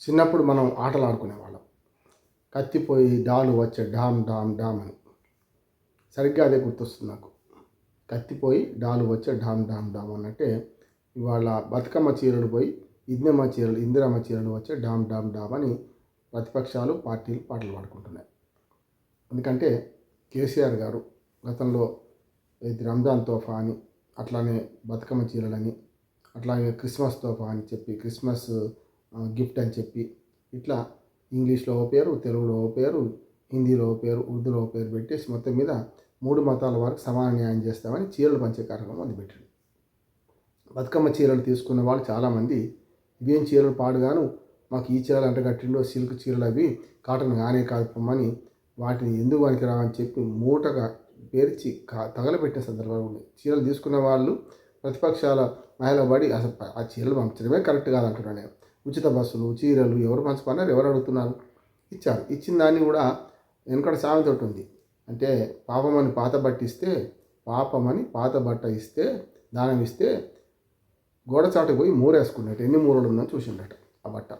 చిన్నప్పుడు మనం ఆటలు ఆడుకునేవాళ్ళం కత్తిపోయి డాలు వచ్చే డామ్ డామ్ డామ్ అని. సరిగ్గా అదే గుర్తొస్తుంది నాకు. కత్తిపోయి డాలు వచ్చే డామ్ డామ్ డామ్ అన్నట్టే ఇవాళ బతుకమ్మ చీరలు పోయి ఇందిరమ్మ చీరలు ఇందిరమ్మ చీరలు వచ్చే డామ్ డామ్ డామ్ అని ప్రతిపక్షాలు పార్టీలు పాటలు పాడుకుంటున్నాయి. ఎందుకంటే కేసీఆర్ గారు గతంలో ఇది రంజాన్ తోఫా అని అట్లానే బతుకమ్మ చీరలని అట్లాగే క్రిస్మస్ తోఫా అని చెప్పి క్రిస్మస్ గిఫ్ట్ అని చెప్పి ఇట్లా ఇంగ్లీష్లో ఓ పేరు తెలుగులో ఓ పేరు హిందీలో ఓ పేరు ఉర్దూలో ఓ పేరు పెట్టేసి మొత్తం మీద మూడు మతాల వారికి సమాన న్యాయం చేస్తామని చీరలు పంచే కార్యక్రమం మొదలుపెట్టాడు బతుకమ్మ చీరలు తీసుకున్న వాళ్ళు చాలామంది ఇవేం చీరలు పాడుగాను? మాకు ఈ చీరలు అంటగట్టిండో సిల్క్ చీరలు అవి కాటన్ కానే కాదు వాటిని ఎందుకు పనికి రావని చెప్పి మూటగా పేర్చి కా తగలబెట్టిన సందర్భాలు ఉన్నాయి. చీరలు తీసుకున్న వాళ్ళు ప్రతిపక్షాల మహిళ పడి అసలు ఆ చీరలు పంపించడమే కరెక్ట్ కాదంటున్నాను నేను ఉచిత బస్సులు చీరలు ఎవరు పంచుకున్నారు ఎవరు అడుగుతున్నారు? ఇచ్చారు. ఇచ్చిన దాన్ని కూడా వెనకడ సామెత ఒకటి ఉంది. అంటే పాపమని పాత బట్ట ఇస్తే పాపమని పాత బట్ట ఇస్తే దానం ఇస్తే గోడచాటు పోయి మూరేసుకున్నట్టు ఎన్ని మూరలు ఉందని చూసిండట ఆ బట్ట.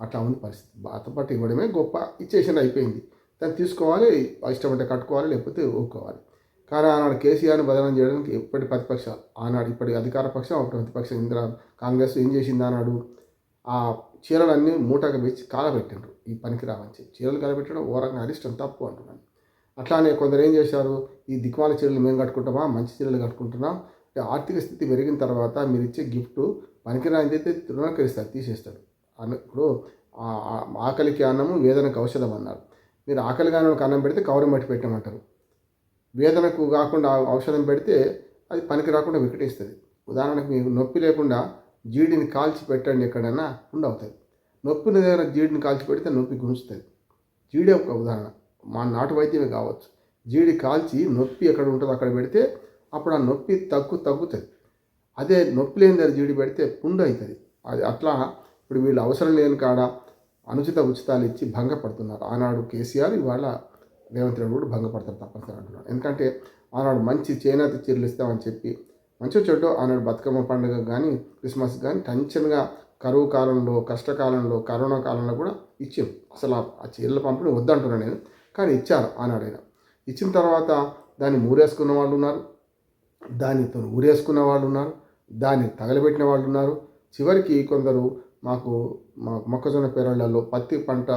అట్లా ఉంది పరిస్థితి. పాత బట్ట ఇవ్వడమే గొప్ప ఇచ్చేసింది అయిపోయింది. దాన్ని తీసుకోవాలి ఇష్టపడితే కట్టుకోవాలి లేకపోతే ఊరుకోవాలి. కానీ ఆనాడు కేసీఆర్ని బదనం చేయడానికి ఎప్పటి ప్రతిపక్ష ఆనాడు ఇప్పటి అధికార పక్షం అప్పుడు ప్రతిపక్షం ఇందిరా కాంగ్రెస్ ఏం చేసింది ఆనాడు? ఆ చీరలన్నీ మూటగా వేసి కాలబెట్టిండ్రు. ఈ పనికి రావని చెప్పి. చీరలు కాలబెట్టడం ఓరంగా అరిష్టం తప్పు అంటున్నాను. అట్లానే కొందరు ఏం చేశారు? ఈ దిక్మాల చీరలు మేము కట్టుకుంటామా? మంచి చీరలు కట్టుకుంటున్నాం. అంటే ఆర్థిక స్థితి పెరిగిన తర్వాత మీరు ఇచ్చే గిఫ్ట్ పనికిరానిది అయితే తృణకరిస్తారు తీసేస్తాడు అన్న ఇప్పుడు ఆ- ఆకలికి అన్నము వేదనకు ఔషధం అన్నారు. మీరు ఆకలిగా అన్నం పెడితే కవరం మట్టి పెట్టమంటారు. వేదనకు కాకుండా ఔషధం పెడితే అది పనికి రాకుండా వికటిస్తుంది. ఉదాహరణకు మీకు నొప్పి లేకుండా జీడిని కాల్చి పెట్టండి ఎక్కడైనా ఉండవుతుంది నొప్పిన దగ్గర జీడిని కాల్చి పెడితే నొప్పి గుంజుతుంది. జీడి ఒక ఉదాహరణ. మా నాటు వైద్యమే కావచ్చు. జీడి కాల్చి నొప్పి ఎక్కడ ఉంటుందో అక్కడ పెడితే అప్పుడు ఆ నొప్పి తగ్గు తగ్గుతుంది. అదే నొప్పి లేని దగ్గర జీడి పెడితే పుండు అవుతుంది అది అట్లా ఇప్పుడు వీళ్ళు అవసరం లేని కాడ అనుచిత ఉచితాలు ఇచ్చి భంగపడుతున్నారు. ఆనాడు కేసీఆర్ ఇవాళ రేవంత్ రెడ్డి కూడా భంగపడతారు తప్పనిసరి అంటున్నారు. ఎందుకంటే ఆనాడు మంచి చేనేత చీరలు ఇస్తామని చెప్పి మంచి చెడ్డు ఆనాడు బతుకమ్మ పండుగ కానీ క్రిస్మస్ కానీ టెన్షన్గా కరువు కాలంలో కష్టకాలంలో కరోనా కాలంలో కూడా ఇచ్చాం. అసలు ఆ- చీరల పంపిణీ వద్దంటున్నాను నేను. కానీ ఇచ్చారు ఆనాడైనా. ఇచ్చిన తర్వాత దాన్ని మూరేసుకున్న వాళ్ళు ఉన్నారు. దానితో ఊరేసుకున్న వాళ్ళు ఉన్నారు. దాన్ని తగలబెట్టిన వాళ్ళు ఉన్నారు. చివరికి కొందరు మాకు మా మొక్కజొన్న పేరళ్ళలో పత్తి పంట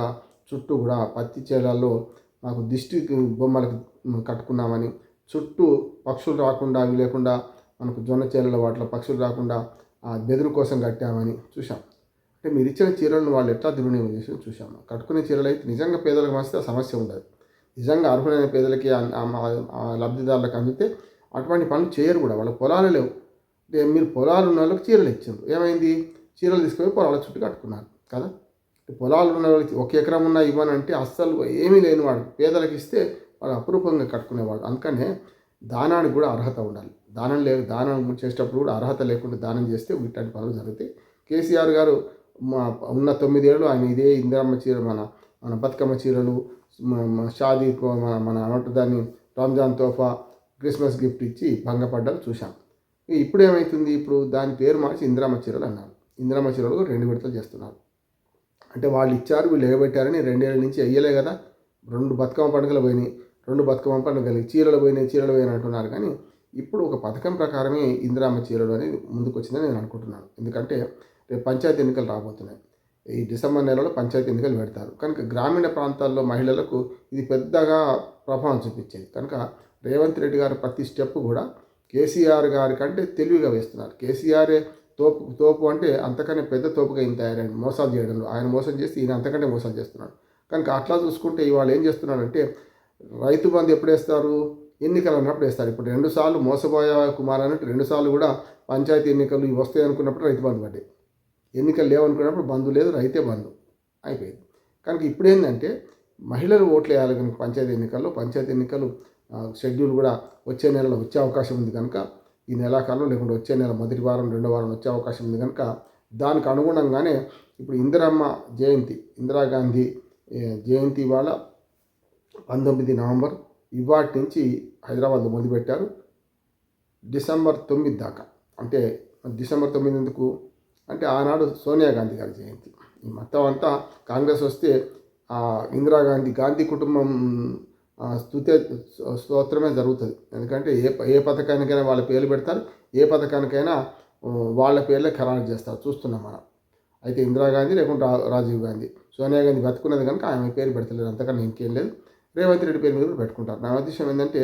చుట్టూ కూడా పత్తి చేలల్లో మాకు దిష్టి బొమ్మలకు కట్టుకున్నామని చుట్టూ పక్షులు రాకుండా అవి లేకుండా మనకు జొన్న చీరల వాటిలో పక్షులు రాకుండా ఆ బెదురు కోసం కట్టామని చూసాం అంటే మీరు ఇచ్చిన చీరలను వాళ్ళు ఎట్లా దుర్వినియోగం చేసి చూసాము కట్టుకునే చీరలు అయితే నిజంగా పేదలకు వస్తే సమస్య ఉండదు. నిజంగా అర్హులైన పేదలకి లబ్ధిదారులకు అందితే అటువంటి పనులు చేయరు కూడా. వాళ్ళ పొలాలు లేవు. అంటే మీరు పొలాలు ఉన్న వాళ్ళకి చీరలు ఇచ్చారు. ఏమైంది? చీరలు తీసుకొని పొలాల చుట్టూ కట్టుకున్నారు కదా? పొలాలు ఉన్న వాళ్ళకి ఒక ఎకరం ఉన్న ఇవ్వనంటే అస్సలు ఏమీ లేని వాడు. పేదలకు ఇస్తే వాళ్ళు అపురూపంగా కట్టుకునేవాడు. అందుకనే దానానికి కూడా అర్హత ఉండాలి. దానం లే దానం చేసేటప్పుడు కూడా అర్హత లేకుండా దానం చేస్తే ఇట్లాంటి పనులు జరుగుతాయి. కేసీఆర్ గారు మా ఉన్న తొమ్మిదేళ్ళు ఆయన ఇదే ఇందిరమ్మ చీర మన మన బతుకమ్మ చీరలు షాదీ కో- మన మన దాన్ని రంజాన్ తోఫా క్రిస్మస్ గిఫ్ట్ ఇచ్చి భంగపడ్డం చూశాం. ఇప్పుడు ఏమవుతుంది ఇప్పుడు దాని పేరు మార్చి ఇందిరమ్మ చీరలు అన్నారు. ఇందిరమ్మ చీరలు రెండు విడతలు చేస్తున్నారు. అంటే వాళ్ళు ఇచ్చారు వీళ్ళు ఎగబెట్టారని రెండేళ్ళ నుంచి అయ్యలే కదా. రెండు బతుకమ్మ పండుగలు పోయినాయి. రెండు బతుకమ్మ పండుగలు చీరలు పోయినాయి చీరలు పోయినాయి అంటున్నారు. కానీ ఇప్పుడు ఒక పథకం ప్రకారమే ఇందిరామ్మ చీరలు అనేది ముందుకు వచ్చిందని నేను అనుకుంటున్నాను. ఎందుకంటే రేపు పంచాయతీ ఎన్నికలు రాబోతున్నాయి. ఈ డిసెంబర్ నెలలో పంచాయతీ ఎన్నికలు పెడతారు. కనుక గ్రామీణ ప్రాంతాల్లో మహిళలకు ఇది పెద్దగా ప్రభావం చూపించేది. కనుక రేవంత్ రెడ్డి గారు ప్రతి స్టెప్ కూడా కేసీఆర్ గారి కంటే తెలివిగా వేస్తున్నారు. కేసీఆరే తోపు తోపు అంటే అంతకనే పెద్ద తోపుగా ఈయన తయారైంది మోసాలు చేయడంలో ఆయన మోసం చేస్తే ఈయన అంతకంటే మోసం చేస్తున్నాడు. కనుక అట్లా చూసుకుంటే ఇవాళ ఏం చేస్తున్నాడంటే రైతు బంధు ఎప్పుడు వేస్తారు? ఎన్నికలు అన్నప్పుడు వేస్తారు. ఇప్పుడు రెండు సార్లు మోసపోయే కుమార్ అన్నట్టు రెండు సార్లు కూడా పంచాయతీ ఎన్నికలు ఇవి వస్తాయి అనుకున్నప్పుడు రైతు బంధు పడ్డాయి. ఎన్నికలు లేవనుకున్నప్పుడు బంధు లేదు రైతే బంధు అయిపోయింది. కనుక ఇప్పుడు ఏంటంటే మహిళలు ఓట్లు వేయాలి కనుక పంచాయతీ ఎన్నికల్లో పంచాయతీ ఎన్నికలు షెడ్యూల్ కూడా వచ్చే నెలలో వచ్చే అవకాశం ఉంది కనుక ఈ నెలాకాలం లేకుంటే వచ్చే నెల మొదటి వారం రెండో వారం వచ్చే అవకాశం ఉంది కనుక దానికి అనుగుణంగానే ఇప్పుడు ఇందిరమ్మ జయంతి ఇందిరాగాంధీ జయంతి వాళ్ళ పంతొమ్మిది నవంబర్ ఇవాటి నుంచి హైదరాబాద్లో మొదలుపెట్టారు. డిసెంబర్ తొమ్మిది దాకా. అంటే డిసెంబర్ తొమ్మిది ఎందుకు? అంటే ఆనాడు సోనియా గాంధీ గారి జయంతి. ఈ మొత్తం అంతా కాంగ్రెస్ వస్తే ఇందిరాగాంధీ గాంధీ కుటుంబం ఆ, స్తోత్రమే జరుగుతుంది. ఎందుకంటే ఏ ఏ పథకానికైనా వాళ్ళ పేర్లు పెడతారు. ఏ పథకానికైనా వాళ్ళ పేర్లే ఖరారు చేస్తారు. చూస్తున్నాం మనం. అయితే ఇందిరాగాంధీ లేకుంటే రా- రాజీవ్ గాంధీ. సోనియా గాంధీ బతుకున్నది కనుక ఆమె పేరు పెడతలేదు. అంతకన్నా ఇంకేం లేదు. రేవంత్ రెడ్డి పేరు మీద కూడా పెట్టుకుంటారు. నా ఉద్దేశం ఏంటంటే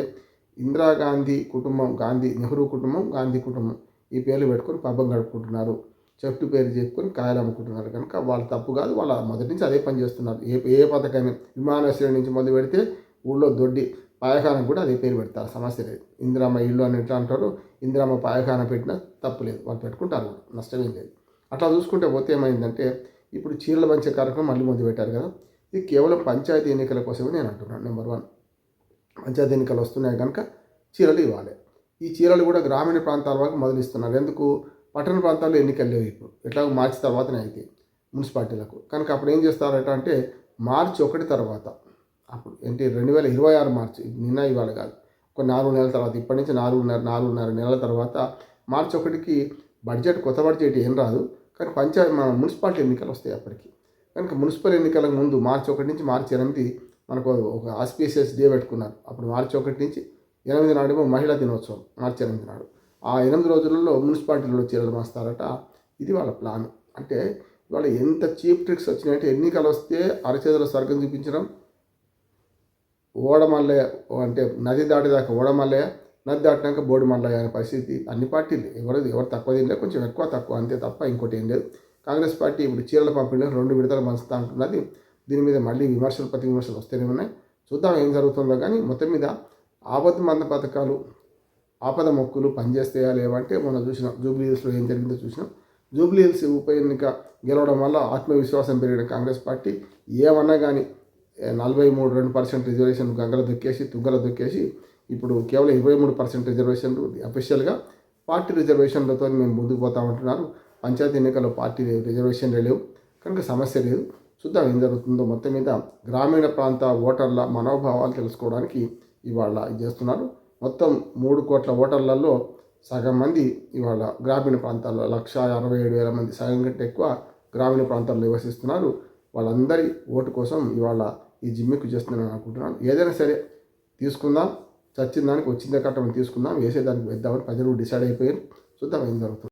ఇందిరాగాంధీ కుటుంబం గాంధీ నెహ్రూ కుటుంబం గాంధీ కుటుంబం ఈ పేర్లు పెట్టుకొని పబ్బం గడుపుకుంటున్నారు. చెట్టు పేరు చెప్పుకొని కాయలు అమ్ముకుంటున్నారు. కనుక వాళ్ళు తప్పు కాదు వాళ్ళ మొదటి నుంచి అదే పని చేస్తున్నారు. ఏ ఏ పథకమే విమానాశ్రయం నుంచి మొదలు పెడితే ఊళ్ళో దొడ్డి పాయఖానం కూడా అదే పేరు పెడతారు. సమస్య లేదు. ఇందిరామ్మ ఇల్లు అని ఎట్లా అంటారు ఇందిరామ్మ పాయఖానం పెట్టినా తప్పు లేదు. వాళ్ళు పెట్టుకుంటారు నష్టమేం లేదు. అట్లా చూసుకుంటే పోతే ఏమైందంటే ఇప్పుడు చీరల పంచే కార్యక్రమం మళ్ళీ మొదలు పెట్టారు కదా. ఇది కేవలం పంచాయతీ ఎన్నికల కోసమే నేను అంటున్నాను నెంబర్ వన్ పంచాయతీ ఎన్నికలు వస్తున్నాయి కనుక చీరలు ఇవ్వాలి. ఈ చీరలు కూడా గ్రామీణ ప్రాంతాల వరకు మొదలిస్తున్నారు. ఎందుకు? పట్టణ ప్రాంతాల్లో ఎన్నికలు లేవు ఇప్పుడు. ఎట్లా మార్చి తర్వాతనే అయితే మున్సిపాలిటీలకు. కనుక అప్పుడు ఏం చేస్తారట అంటే మార్చి ఒకటి తర్వాత అప్పుడు ఏంటి? రెండు వేల ఇరవై ఆరు మార్చి నిన్న ఇవాళ కాదు. ఒక నాలుగు నెలల తర్వాత ఇప్పటి నుంచి నాలుగున్నర నాలుగున్నర నెలల తర్వాత మార్చి ఒకటికి బడ్జెట్ కొత్త బడ్జెట్ ఏం రాదు. కానీ పంచాయతీ మన మున్సిపాలిటీ ఎన్నికలు వస్తాయి అప్పటికి. కనుక మున్సిపల్ ఎన్నికలకు ముందు మార్చి ఒకటి నుంచి మార్చి ఎనిమిది మనకు ఒక ఆస్పీసియస్ డే పెట్టుకున్నారు. అప్పుడు మార్చి ఒకటి నుంచి ఎనిమిది నాడేమో మహిళా దినోత్సవం మార్చి ఎనిమిది నాడు. ఆ ఎనిమిది రోజులలో మున్సిపాలిటీలో చీరలు మాస్తారట. ఇది వాళ్ళ ప్లాన్. అంటే ఇవాళ ఎంత చీప్ ట్రిక్స్ వచ్చినాయంటే ఎన్నికలు వస్తే అరచేతుల స్వర్గం చూపించడం ఓడమల్లయ్య అంటే నది దాటిదాకా ఓడమల్లయ్య నది దాటినాక బోడి మల్లయ్య అనే పరిస్థితి. అన్ని పార్టీలు ఎవరు ఎవరు తక్కువ తినలేదు కొంచెం ఎక్కువ తక్కువ అంతే తప్ప ఇంకోటి ఏం లేదు. కాంగ్రెస్ పార్టీ ఇప్పుడు చీరల పంపిణీలో రెండు విడతలు పంచుతా అంటున్నది దీని మీద మళ్ళీ విమర్శలు ప్రతి విమర్శలు వస్తూనే ఉన్నాయి. చూద్దాం ఏం జరుగుతుందో కానీ మొత్తం మీద ఆపద మంద పథకాలు ఆపద మొక్కులు పనిచేస్తాయా లేవంటే మనం చూసినాం. జూబ్లీ హిల్స్లో ఏం జరిగిందో చూసినాం. జూబ్లీ హిల్స్ ఉప ఎన్నిక గెలవడం వల్ల ఆత్మవిశ్వాసం పెరిగిన కాంగ్రెస్ పార్టీ ఏమన్నా కానీ నలభై మూడు రెండు పర్సెంట్ రిజర్వేషన్ గంగల దొక్కేసి తుంగల దొక్కేసి ఇప్పుడు కేవలం ఇరవై మూడు పర్సెంట్ రిజర్వేషన్లు అఫీషియల్గా పార్టీ రిజర్వేషన్లతో మేము ముందుకు పోతామంటున్నారు పంచాయతీ ఎన్నికల్లో పార్టీ రిజర్వేషన్లు లేవు. కనుక సమస్య లేదు. చూద్దాం ఏం జరుగుతుందో. మొత్తం మీద గ్రామీణ ప్రాంత ఓటర్ల మనోభావాలు తెలుసుకోవడానికి ఇవాళ ఇది చేస్తున్నారు. మొత్తం మూడు కోట్ల ఓటర్లలో సగం మంది ఇవాళ గ్రామీణ ప్రాంతాల్లో లక్ష అరవై ఏడు వేల మంది సగం కంటే ఎక్కువ గ్రామీణ ప్రాంతాల్లో నివసిస్తున్నారు. వాళ్ళందరి ఓటు కోసం ఇవాళ ఈ జిమ్మిక్కు చేస్తున్నాను అనుకుంటున్నాను. ఏదైనా సరే తీసుకుందాం. చచ్చిన దానికి వచ్చిందే కట్టమని తీసుకుందాం. వేసేదానికి వేద్దామని ప్రజలు డిసైడ్ అయిపోయారు. చూద్దాం ఏం జరుగుతుంది.